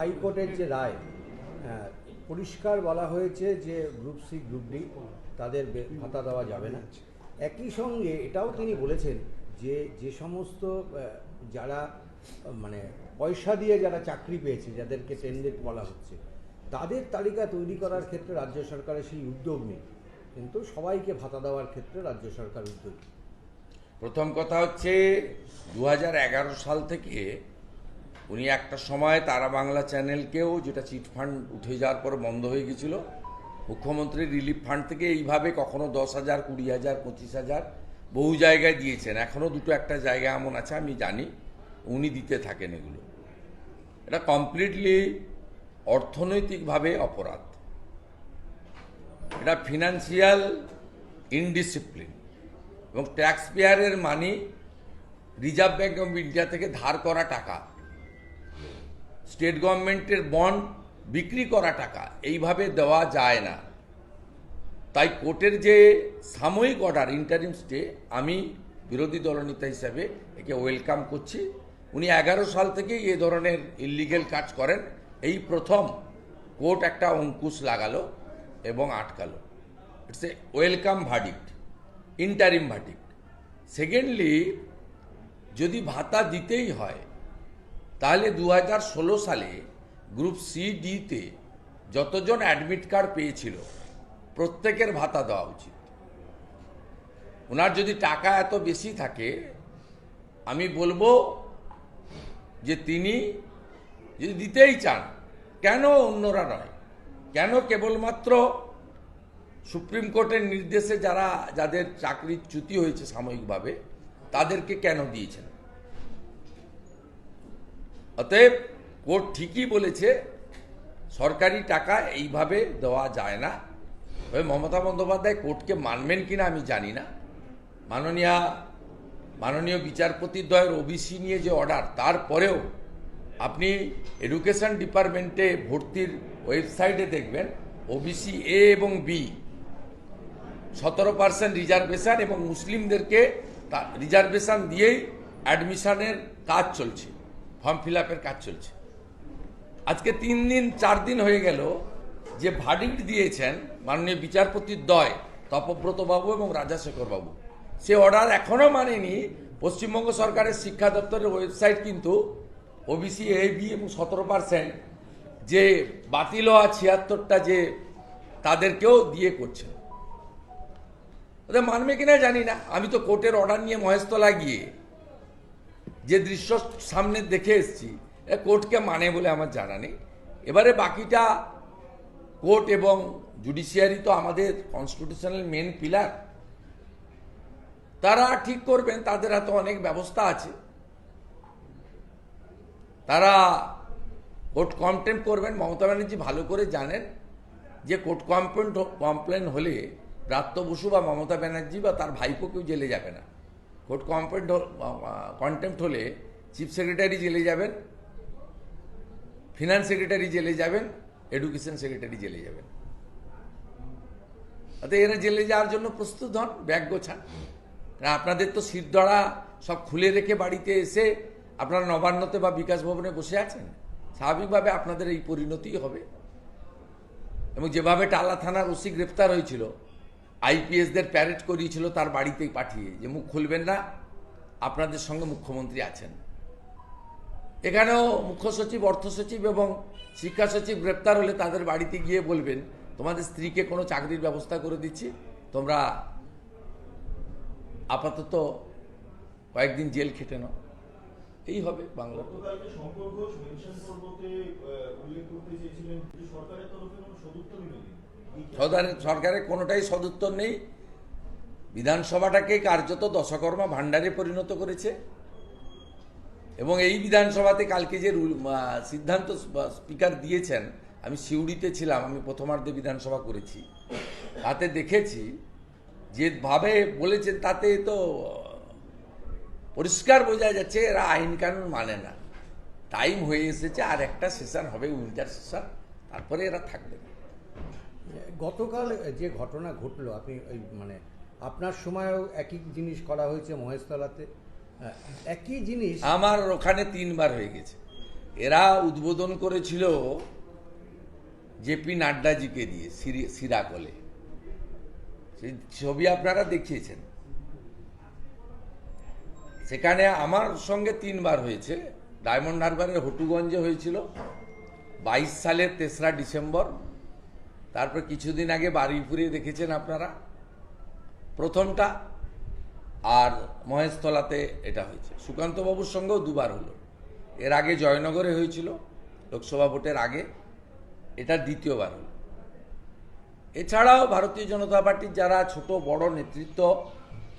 হাইকোর্টের যে রায় হ্যাঁ, পরিষ্কার বলা হয়েছে যে গ্রুপ সি গ্রুপ ডি তাদের ভাতা দেওয়া যাবে না। একই সঙ্গে এটাও তিনি বলেছেন যে যে সমস্ত যারা মানে পয়সা দিয়ে যারা চাকরি পেয়েছে যাদেরকে টেন্ডেড বলা হচ্ছে তাদের তালিকা তৈরি করার ক্ষেত্রে রাজ্য সরকারের সেই উদ্যোগ নেই। কিন্তু সবাইকে ভাতা দেওয়ার ক্ষেত্রে রাজ্য সরকার উদ্যোগী। প্রথম কথা হচ্ছে দু হাজার এগারো সাল থেকে উনি একটা সময় তারা বাংলা চ্যানেলকেও যেটা চিট ফান্ড উঠে যাওয়ার পর বন্ধ হয়ে গেছিল, মুখ্যমন্ত্রী রিলিফ ফান্ড থেকে এইভাবে কখনো দশ হাজার, কুড়ি হাজার, পঁচিশ হাজার বহু জায়গায় দিয়েছেন। এখনও দুটো একটা জায়গা এমন আছে, আমি জানি, উনি দিতে থাকেন এগুলো। এটা কমপ্লিটলি অর্থনৈতিকভাবে অপরাধ। এটা ফিনান্সিয়াল ইনডিসিপ্লিন এবং ট্যাক্স পেয়ারের money reserve bank of India থেকে ধার করা টাকা। স্টেট গভর্নমেন্টের বন্ড বিক্রি করা টাকা, এইভাবে দেওয়া যায় না। তাই কোর্টের যে সাময়িক অর্ডার, ইন্টারিম স্টে, আমি বিরোধী দলনেতা হিসাবে একে ওয়েলকাম করছি। উনি এগারো সাল থেকেই এ ধরনের ইলিগেল কাজ করেন। এই প্রথম কোর্ট একটা অঙ্কুশ লাগালো এবং আটকালো। It's a welcome verdict, interim verdict. Secondly, যদি ভাতা দিতেই হয় তাহলে দু হাজার ষোলো সালে গ্রুপ সি ডিতে যতজন অ্যাডমিট কার্ড পেয়েছিল, প্রত্যেকের ভাতা দেওয়া উচিত। ওনার যদি টাকা এত বেশি থাকে, আমি বলব যে তিনি যদি দিতেই চান, কেন অন্যরা নয়? কেন কেবলমাত্র সুপ্রিম কোর্টের নির্দেশে যারা, যাদের চাকরির চ্যুতি হয়েছে সাময়িকভাবে, তাদেরকে কেন দিয়েছেন? অতএব কোর্ট ঠিকই বলেছে, সরকারি টাকা এইভাবে দেওয়া যায় না। তবে মমতা বন্দ্যোপাধ্যায় কোর্টকে মানবেন কিনা আমি জানি না। মাননীয়া, মাননীয় বিচারপতি দ্বয়ের ওবিসি নিয়ে যে অর্ডার, তারপরেও আপনি এডুকেশন ডিপার্টমেন্টে ভর্তির ওয়েবসাইটে দেখবেন ওবিসি এ এবং বি সতেরো পার্সেন্ট রিজার্ভেশন এবং মুসলিমদেরকে রিজার্ভেশন দিয়েই অ্যাডমিশনের কাজ চলছে। ফর্ম ফিল কাজ চলছে। আজকে তিন দিন, চার দিন হয়ে গেল যে ভার্ডিক্ট দিয়েছেন মাননীয় বিচারপতির দয়, তপব্রতবাবু এবং রাজাশেখরবাবু। সে অর্ডার এখনও মানেনি। পশ্চিমবঙ্গ সরকারের শিক্ষা দপ্তরের ওয়েবসাইট কিন্তু ওবিসি এ বি এবং সতেরো পার্সেন্ট যে বাতিল হওয়া ছিয়াত্তরটা যে তাদেরকেও দিয়ে করছে ওদের মানবে কিনা জানি না। আমি তো কোর্টের অর্ডার নিয়ে মহেশতলা গিয়ে যে দৃশ্য সামনে দেখে এসেছি, এ কোর্টকে মানে বলে আমার জানা নেই। এবারে বাকিটা কোর্ট এবং জুডিশিয়ারি তো আমাদের কনস্টিটিউশনাল মেন পিলার। তারা ঠিক করবেন, তাদের হাতে অনেক ব্যবস্থা আছে। তারা কোর্ট কমপ্লেন করবেন, মমতা ব্যানার্জি ভালো করে জানেন যে কোর্ট কমপ্লেন কমপ্লেন হলে ব্রাত্য বসু বা মমতা ব্যানার্জি বা তার ভাইপো কেউ জেলে যাবে না। কোর্ট কমপ্লেন কন্টেম্পট হলে চিফ সেক্রেটারি জেলে যাবেন, ফিনান্স সেক্রেটারি জেলে যাবেন, এডুকেশন সেক্রেটারি জেলে যাবেন। অর্থাৎ এরা জেলে যাওয়ার জন্য প্রস্তুত হন, ব্যাগ গোছান আপনাদের তো শিরদড়া সব খুলে রেখে বাড়িতে এসে আপনারা নবান্নতে বা বিকাশ ভবনে বসে আছেন, স্বাভাবিকভাবে আপনাদের এই পরিণতিই হবে। এবং যেভাবে টালা থানার ওসি গ্রেপ্তার হয়েছিল আইপিএসদের প্যারেড করিয়েছিল, তার বাড়িতেই পাঠিয়ে, যে মুখ খুলবেন না, আপনাদের সঙ্গে মুখ্যমন্ত্রী আছেন। এখানেও মুখ্য সচিব, অর্থ সচিব এবং শিক্ষা সচিব গ্রেপ্তার হলে তাদের বাড়িতে গিয়ে বলবেন, তোমাদের স্ত্রীকে কোনো চাকরির ব্যবস্থা করে দিচ্ছি, তোমরা আপাতত কয়েকদিন জেল খেটে নাও। এই হবে বাংলা সরকারের কোনোটাই সদুত্তর নেই। বিধানসভাটাকে কার্যত দশকর্মা ভাণ্ডারে পরিণত করেছে। এবং এই বিধানসভাতে কালকে যে সিদ্ধান্ত স্পিকার দিয়েছেন, আমি সিউড়িতে ছিলাম, আমি প্রথমার্ধে বিধানসভা করেছি। তাতে দেখেছি যেভাবে বলেছেন, তাতে তো পরিষ্কার বোঝা যাচ্ছে এরা আইন কানুন মানে না। টাইম হয়ে এসেছে, আর একটা সেশন হবে উইন্টার সেশন, তারপরে এরা থাকবে না। গতকাল যে ঘটনা ঘটলো, আপনি ওই মানে আপনার সময়ও একই জিনিস করা হয়েছে মহেশতলাতে। একই জিনিস আমার ওখানে তিনবার হয়ে গেছে। এরা উদ্বোধন করেছিল জেপি নাড্ডাজিকে দিয়ে, সিরি- সিরাকলে। সেই ছবি আপনারা দেখিয়েছেন। সেখানে আমার সঙ্গে তিনবার হয়েছে। ডায়মন্ড হারবারের হটুগঞ্জে হয়েছিল। বাইশ সালের তেসরা ডিসেম্বর তারপর কিছুদিন আগে বারুইপুরে দেখেছেন আপনারা? প্রথমটা আর মহেশতলাতে এটা হয়েছে। সুকান্তবাবুর সঙ্গেও দুবার হলো। এর আগে জয়নগরে হয়েছিল, লোকসভা ভোটের আগে। এটা দ্বিতীয়বার হলো। এছাড়াও ভারতীয় জনতা পার্টির যারা ছোট, বড় নেতৃত্ব,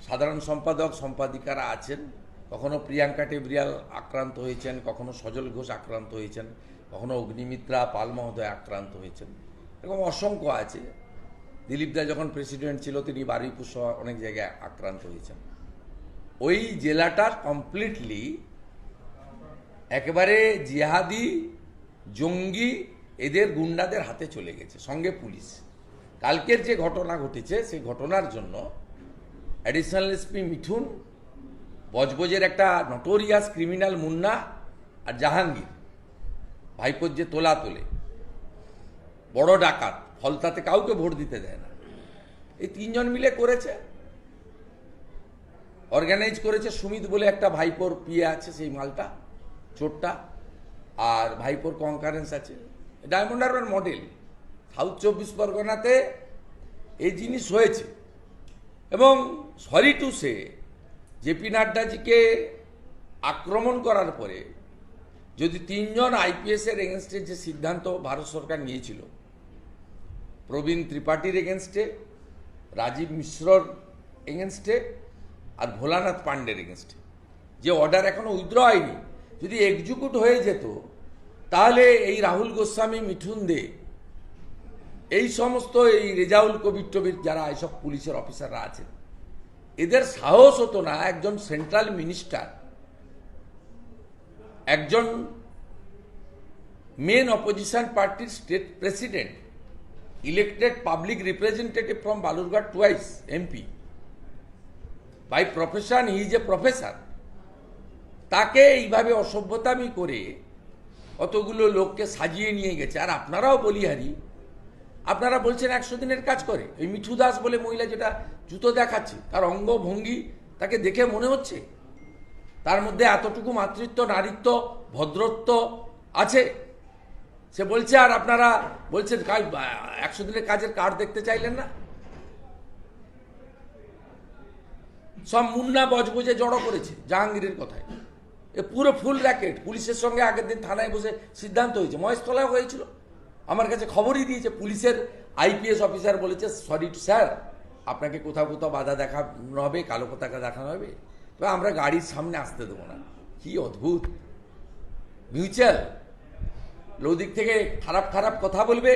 সাধারণ সম্পাদক, সম্পাদিকারা আছেন, কখনো প্রিয়াঙ্কা টেবরিয়াল আক্রান্ত হয়েছেন, কখনো সজল ঘোষ আক্রান্ত হয়েছেন, কখনো অগ্নিমিত্রা পাল মহোদয় আক্রান্ত হয়েছেন। এরকম অসংখ্য আছে। দিলীপ দা যখন প্রেসিডেন্ট ছিল, তিনি বারুইপুর অনেক জায়গায় আক্রান্ত হয়েছেন। ওই জেলাটা কমপ্লিটলি একেবারে জিহাদি, জঙ্গি, এদের গুন্ডাদের হাতে চলে গেছে, সঙ্গে পুলিশ। কালকের যে ঘটনা ঘটেছে, সেই ঘটনার জন্য অ্যাডিশনাল এসপি মিঠুন, বজবজের একটা নটোরিয়াস ক্রিমিনাল মুন্না আর জাহাঙ্গীর, ভাইপোর যে তোলা তোলে বড় ডাকাত ফলতাতে কাউকে ভোট দিতে দেয় না। এই তিনজন মিলে করেছে। অর্গানাইজ করেছে সুমিত বলে একটা ভাইপোর পিয়ে আছে সেই মালটা, চোরটা, আর ভাইপোর কনকারেন্স আছে। ডায়মন্ড হারবার মডেল সাউথ চব্বিশ পরগনাতে এই জিনিস হয়েছে। এবং সরি টু সে জেপি নাড্ডাজিকে আক্রমণ করার পরে যদি তিনজন আইপিএসের এগেনস্টের যে সিদ্ধান্ত ভারত সরকার নিয়েছিল প্রবীণ ত্রিপাঠীর এগেনস্টে রাজীব মিশ্রর এগেনস্টে আর ভোলানাথ পান্ডের এগেনস্টে যে অর্ডার এখনও উইথড্র হয়নি, যদি এক্সিকিউট হয়ে যেত, তাহলে এই রাহুল গোস্বামী, মিঠুন দে, এই সমস্ত এই রেজাউল কবির টবির যারা এইসব পুলিশের অফিসাররা আছেন, এদের সাহস হতো না একজন সেন্ট্রাল মিনিস্টার একজন মেন অপোজিশন পার্টির state president elected public representative from Balurghat twice MP by profession he is a professor তাকে এইভাবে অসভ্যতামি করে অতগুলো লোককে সাজিয়ে নিয়ে গেছে। আর আপনারাও বলিহারি, আপনারা বলছেন একশো দিনের কাজ করে। এই মিঠু দাস বলে মহিলা যেটা জুতো দেখাচ্ছে, তার অঙ্গ ভঙ্গি তাকে দেখে মনে হচ্ছে। তার মধ্যে এতটুকু মাতৃত্ব, নারীত্ব, ভদ্রত্ব আছে। সে বলছে, আর আপনারা বলছেন একশো দিনের কাজের কার্ড দেখতে চাইলেন না? সব মুন্না বজবজে জড়ো করেছে জাহাঙ্গীরের কথায়। এ পুরো ফুল র্যাকেট। পুলিশের সঙ্গে আগের দিন থানায় বসে সিদ্ধান্ত হয়েছে। মহেশতলায় হয়েছিল। আমার কাছে খবরই দিয়েছে, পুলিশের আইপিএস অফিসার বলেছে, সরি স্যার, আপনাকে কোথাও কোথাও বাধা দেখানো হবে, কালো পতাকা দেখানো হবে। তো আমরা গাড়ির সামনে আসতে দেবো না। কি অদ্ভুত। মিউচুয়াল ওদিক থেকে খারাপ খারাপ কথা বলবে?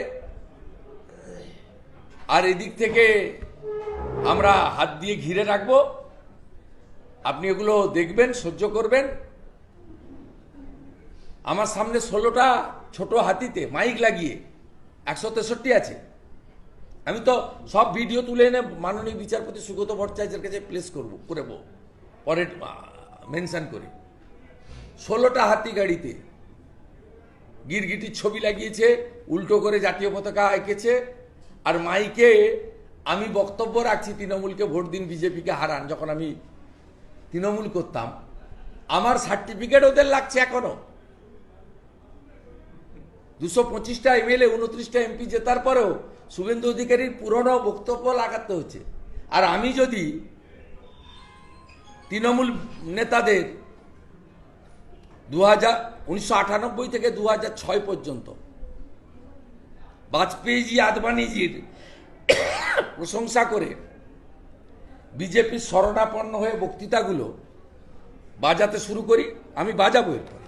আর এদিক থেকে আমরা হাত দিয়ে ঘিরে রাখব। আপনি এগুলো দেখবেন, সহ্য করবেন। আমার সামনে ষোলোটা ছোট হাতিতে মাইক লাগিয়ে একশো তেষট্টি আছে। আমি তো সব ভিডিও তুলে এনে মাননীয় বিচারপতি সুগত ভট্টাচার্যের কাছে প্লেস করব করব, পরে মেনশন করে। ষোলোটা হাতি গাড়িতে গিরগিটির ছবি লাগিয়েছে, উল্টো করে জাতীয় পতাকা এঁকেছে। আর মাইকে আমি বক্তব্য রাখছি তৃণমূলকে ভোট দিন বিজেপিকে হারান, যখন আমি তৃণমূল করতাম। আমার সার্টিফিকেট ওদের লাগছে এখনও। দুশো পঁচিশটা এমএলএ উনত্রিশটা এমপি জেতার পরেও শুভেন্দু অধিকারীর পুরনো বক্তব্য লাগাতে হচ্ছে। আর আমি যদি তৃণমূল নেতাদের দু হাজার থেকে দু ছয় পর্যন্ত। বাজপেয়ীজি আদবানিজির প্রশংসা করে বিজেপির শরণাপন্ন হয়ে বক্তৃতাগুলো বাজাতে শুরু করি। আমি বাজাবো এরপর।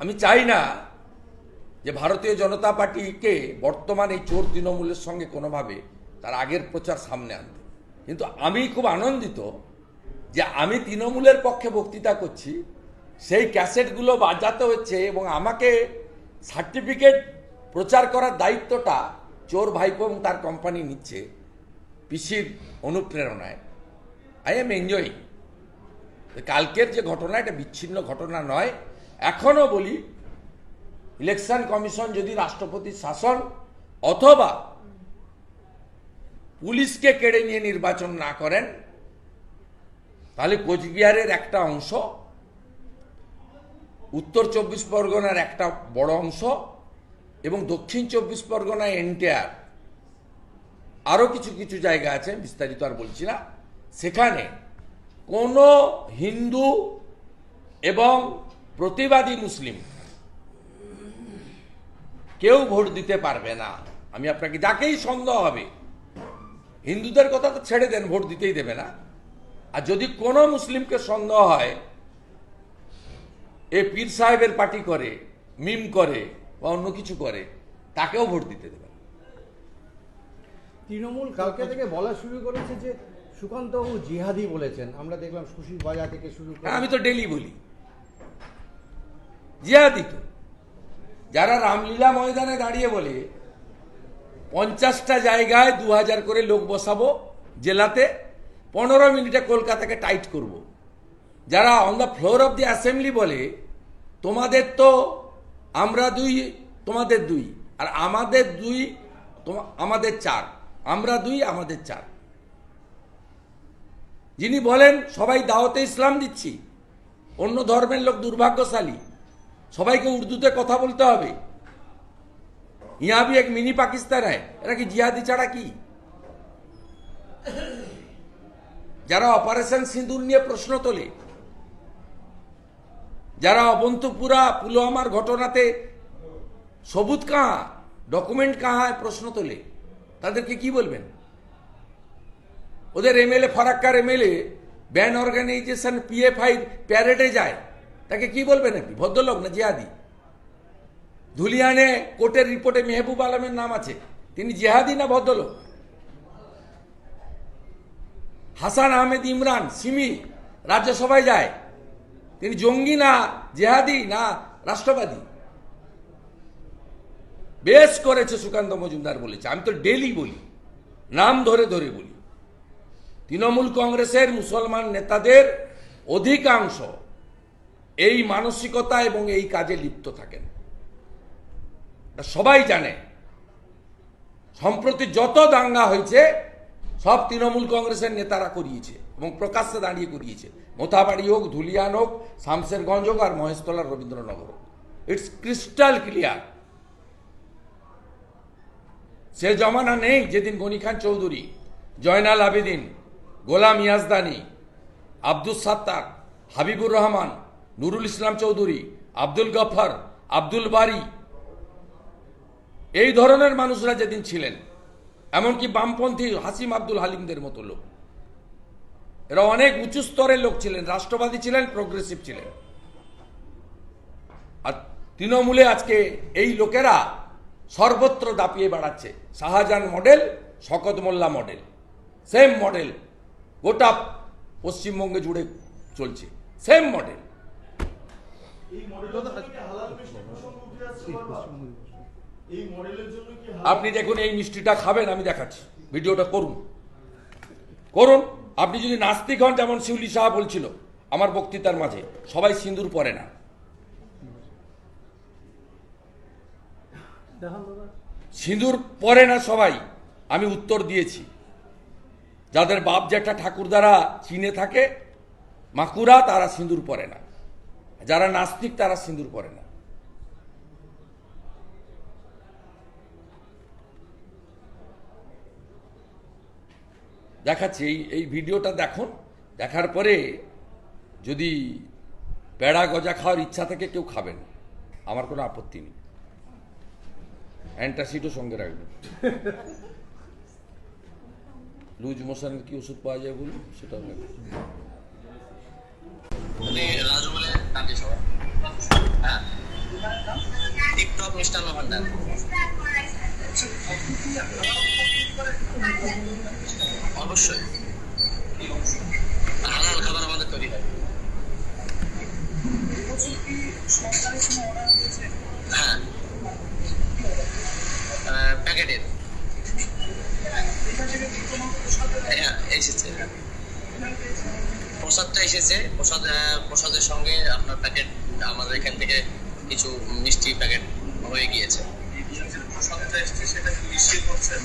আমি চাই না যে ভারতীয় জনতা পার্টিকে বর্তমান এই চোর তৃণমূলের সঙ্গে কোনোভাবে তার আগের প্রচার সামনে আনতে। কিন্তু আমি খুব আনন্দিত যে আমি তৃণমূলের পক্ষে বক্তৃতা করছি, সেই ক্যাসেটগুলো বাজাতে হচ্ছে এবং আমাকে সার্টিফিকেট প্রচার করার দায়িত্বটা চোর ভাইপো এবং তার কোম্পানি নিচ্ছে পিসির অনুপ্রেরণায়। আই এম এনজয়িং কালকের যে ঘটনা, এটা বিচ্ছিন্ন ঘটনা নয়। এখনও বলি ইলেকশন কমিশন যদি রাষ্ট্রপতির শাসন অথবা পুলিশকে কেড়ে নিয়ে নির্বাচন না করেন তাহলে কোচবিহারের একটা অংশ, উত্তর চব্বিশ পরগনার একটা বড় অংশ, এবং দক্ষিণ চব্বিশ পরগনা এনটিআর। আরও কিছু কিছু জায়গা আছে, বিস্তারিত আর বলছি না। সেখানে কোনো হিন্দু এবং প্রতিবাদী মুসলিম কেউ ভোট দিতে পারবে না। আমি আপনাকে যাকেই সন্দেহ হবে, হিন্দুদের কথা তো ছেড়ে দেন, ভোট দিতেই দেবে না। আর যদি কোনো মুসলিমকে সন্দেহ হয় এ পীর সাহেবের পার্টি করে মিম করে বা অন্য কিছু করে তাকেও ভোট দিতে দেবে তৃণমূল কালকে থেকে বলা শুরু করেছে যে সুকান্তবাবু জিহাদি বলেছেন। আমরা দেখলাম সুশীল বাজার থেকে শুরু করে আমি তো ডেলি বলি। জিহাদি তো। যারা রামলীলা ময়দানে দাঁড়িয়ে বলে পঞ্চাশটা জায়গায় দু হাজার করে লোক বসাবো জেলাতে পনেরো মিনিটে কলকাতাকে টাইট করব। যারা on the floor of the assembly বলে, তোমাদের তো আমরা দুই, তোমাদের দুই। আর আমাদের দুই আমাদের চার। আমরা দুই, আমাদের চার। যিনি বলেন, সবাই দাওয়াতে ইসলাম দিচ্ছি। অন্য ধর্মের লোক দুর্ভাগ্যশালী। সবাইকে উর্দুতে কথা বলতে হবে। ইয়া ভি এক মিনি পাকিস্তান হয়। এরা কি জিহাদি ছাড়া কি? যারা অপারেশন সিঁদুর নিয়ে প্রশ্ন তোলে, যারা অবন্তপুরা পুলওয়ামার ঘটনাতে সবুজ কাহা, ডকুমেন্ট কাহায় প্রশ্ন তোলে, তাদেরকে কি বলবেন? ওদের এম এল এমএলএ, ফরাক্কার এমএলএ ব্যান্ড অর্গানাইজেশন, পিএফআই প্যারেডে যায়, তাকে কি বলবেন আপনি? ভদ্রলোক না জিহাদি? ধুলিয়ানে কোর্টের রিপোর্টে মেহবুব আলমের নাম আছে, তিনি জেহাদি না ভদ্রলোক? হাসান আহমেদ ইমরান, সিমি রাজ্যসভায় যায়। তিনি জঙ্গি না জেহাদি না রাষ্ট্রবাদী? বেশ করেছে সুকান্ত মজুমদার বলেছে। আমি তো ডেলি বলি, নাম ধরে ধরে বলি। তৃণমূল কংগ্রেসের মুসলমান নেতাদের অধিকাংশ এই মানসিকতা এবং এই কাজে লিপ্ত থাকেন। সবাই জানে। সম্প্রতি যত দাঙ্গা হয়েছে সব তৃণমূল কংগ্রেসের নেতারা করিয়েছে এবং প্রকাশ্যে দাঁড়িয়ে করিয়েছে। মোথাবাড়ি হোক, ধুলিয়ান হোক শামসেরগঞ্জ হোক আর মহেশতলার রবীন্দ্রনগর হোক। ইটস ক্রিস্টাল ক্লিয়ার সে জমানা নেই যেদিন গনি খান চৌধুরী, জয়নাল আবেদিন, গোলাম ইয়াজদানি আব্দুল সাত্তার, হাবিবুর রহমান, নুরুল ইসলাম চৌধুরী, আব্দুল গফর, আব্দুল বারি, এই ধরনের মানুষরা যেদিন ছিলেন এমনকি বামপন্থী হাসিম আব্দুল হালিমদের মতো লোক। এরা অনেক উঁচু স্তরের লোক ছিলেন, রাষ্ট্রবাদী ছিলেন প্রোগ্রেসিভ ছিলেন। আর তৃণমূলে আজকে এই লোকেরা সর্বত্র দাপিয়ে বেড়াচ্ছে। শাহজাহান মডেল, শকত মোল্লা মডেল। Same model. গোটা পশ্চিমবঙ্গে জুড়ে চলছে। Same model. এই জন্য হালাল মিষ্টির প্রসঙ্গ উঠে আসছে আপনি দেখুন এই মিষ্টিটা খাবেন আমি দেখাচ্ছি। ভিডিওটা করুন। করুন। আপনি যদি নাস্তিক হন যেমন শিউলি সাহা বলছিল আমার বক্তৃতার মাঝে সবাই সিঁদুর পরে না। সিঁদুর পরে না সবাই আমি উত্তর দিয়েছি। যাদের বাপ জ্যাঠা ঠাকুর দ্বারা চিনে থাকে মাকুরা তারা সিঁদুর পরে না। যারা নাস্তিক তারা সিঁদুর পরে না। দেখাচ্ছি, এই এই ভিডিওটা দেখুন। দেখার পরে যদি পেড়া গজা খাওয়ার ইচ্ছা থেকে, কেউ খাবেন আমার কোনো আপত্তি নেই। অ্যান্টাসিডও সঙ্গে রাখবেন লুজ মোশনের কি ওষুধ পাওয়া যায় বলুন? হ্যাঁ। টিকটক মিষ্টান্ন ভান্ডার অবশ্যই। খাবার আমাদের তৈরি হয়। হ্যাঁ। প্যাকেটের। হ্যাঁ এসেছে। প্রসাদটা এসেছে। প্রসাদ প্রসাদের সঙ্গে আপনার প্যাকেট, আমাদের এখান থেকে কিছু মিষ্টি প্যাকেট হয়ে গিয়েছে। প্রসাদটা সেটা মিষ্টি করছেন?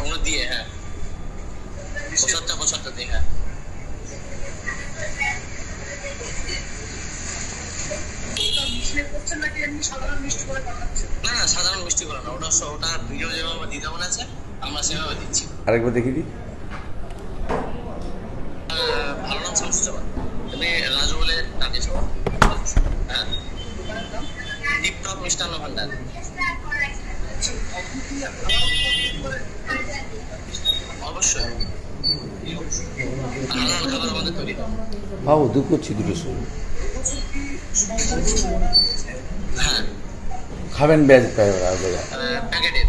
ওগুলো দিয়ে হ্যাঁ। প্রসাদটা প্রসাদটা দিয়ে হ্যাঁ না না সাধারণ মিষ্টি করে না। ওটা ওটা ভিডিও যেভাবে দিতে বলেছে আমরা সেভাবে দিচ্ছি। আরেকবার দেখি দিই। ভালো নাম শামসুজ্জামান তুমি রাজু বলে ডাকিস হ্যাঁ। টিপটপ মিষ্টান্ন ভান্ডার। অবশ্যই হালাল খাবার আমাদের তৈরি হয়। পাবো দু করছি দুটো শুরু হ্যাঁ খাবেন ব্যাগ প্যাকেটে